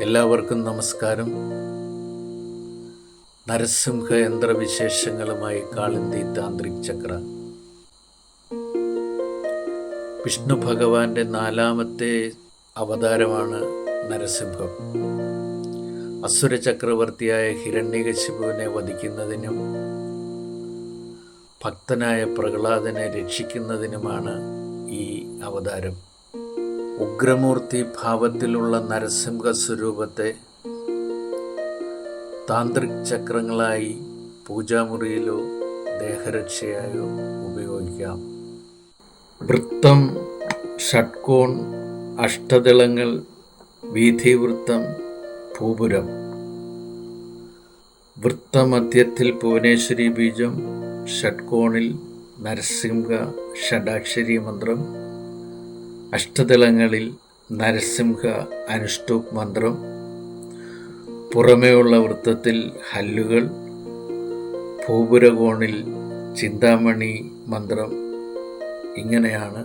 എല്ലാവർക്കും നമസ്കാരം. നരസിംഹ യന്ത്രവിശേഷങ്ങളുമായി കാളിന്തി താന്ത്രിക് ചക്ര. വിഷ്ണു ഭഗവാന്റെ നാലാമത്തെ അവതാരമാണ് നരസിംഹം. അസുര ചക്രവർത്തിയായ ഹിരണ്യകശിപുവിനെ വധിക്കുന്നതിനും ഭക്തനായ പ്രഹ്ലാദനെ രക്ഷിക്കുന്നതിനുമാണ് ഈ അവതാരം. ഉഗ്രമൂർത്തി ഭാവത്തിലുള്ള നരസിംഹ സ്വരൂപത്തെ താന്ത്രിക് ചക്രങ്ങളായി പൂജാമുറിയിലോ ദേഹരക്ഷയായോ ഉപയോഗിക്കാം. വൃത്തം ഷഡ്കോൺ അഷ്ടദളങ്ങൾ വീഥിവൃത്തം ഭൂപുരം വൃത്തമധ്യത്തിൽ ഭുവനേശ്വരി ബീജം ഷഡ്കോണിൽ നരസിംഹ ഷഡാക്ഷരി മന്ത്രം അഷ്ടദളങ്ങളിൽ നരസിംഹ അനുഷ്ഠൂപ് മന്ത്രം പുറമേയുള്ള വൃത്തത്തിൽ ഹല്ലുകൾ ഭൂപുരകോണിൽ ചിന്താമണി മന്ത്രം ഇങ്ങനെയാണ്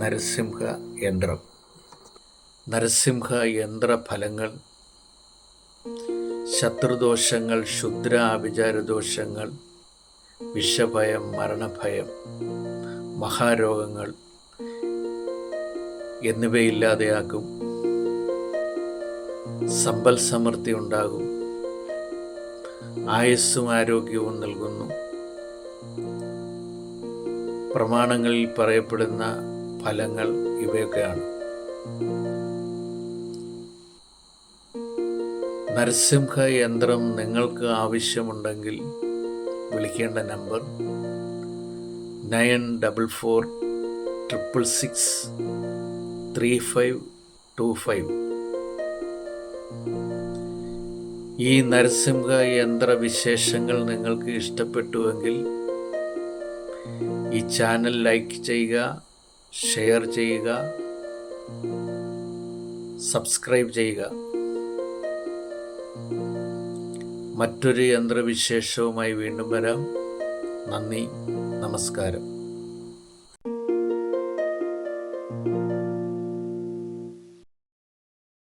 നരസിംഹ യന്ത്രം. നരസിംഹ യന്ത്ര ഫലങ്ങൾ ശത്രുദോഷങ്ങൾ ക്ഷുദ്ര ആഭിചാരദോഷങ്ങൾ വിഷഭയം മരണഭയം മഹാരോഗങ്ങൾ എന്നിവയില്ലാതെയാക്കും സമ്പൽ സമൃദ്ധി ഉണ്ടാകും. ആയുസ്സും ആരോഗ്യവും നൽകുന്നു. പ്രമാണങ്ങളിൽ പറയപ്പെടുന്ന ഫലങ്ങൾ ഇവയൊക്കെയാണ്. നരസിംഹ യന്ത്രം നിങ്ങൾക്ക് ആവശ്യമുണ്ടെങ്കിൽ വിളിക്കേണ്ട number nine double four triple six three five two five. ഈ നരസിംഹ യന്ത്ര വിശേഷങ്ങൾ നിങ്ങൾക്ക് ഇഷ്ടപ്പെട്ടുവെങ്കിൽ ഈ ചാനൽ ലൈക്ക് ചെയ്യുക ഷെയർ ചെയ്യുക സബ്സ്ക്രൈബ് ചെയ്യുക. മറ്റൊരു യന്ത്രവിശേഷവുമായി വീണ്ടും വരാം. നന്ദി നമസ്കാരം.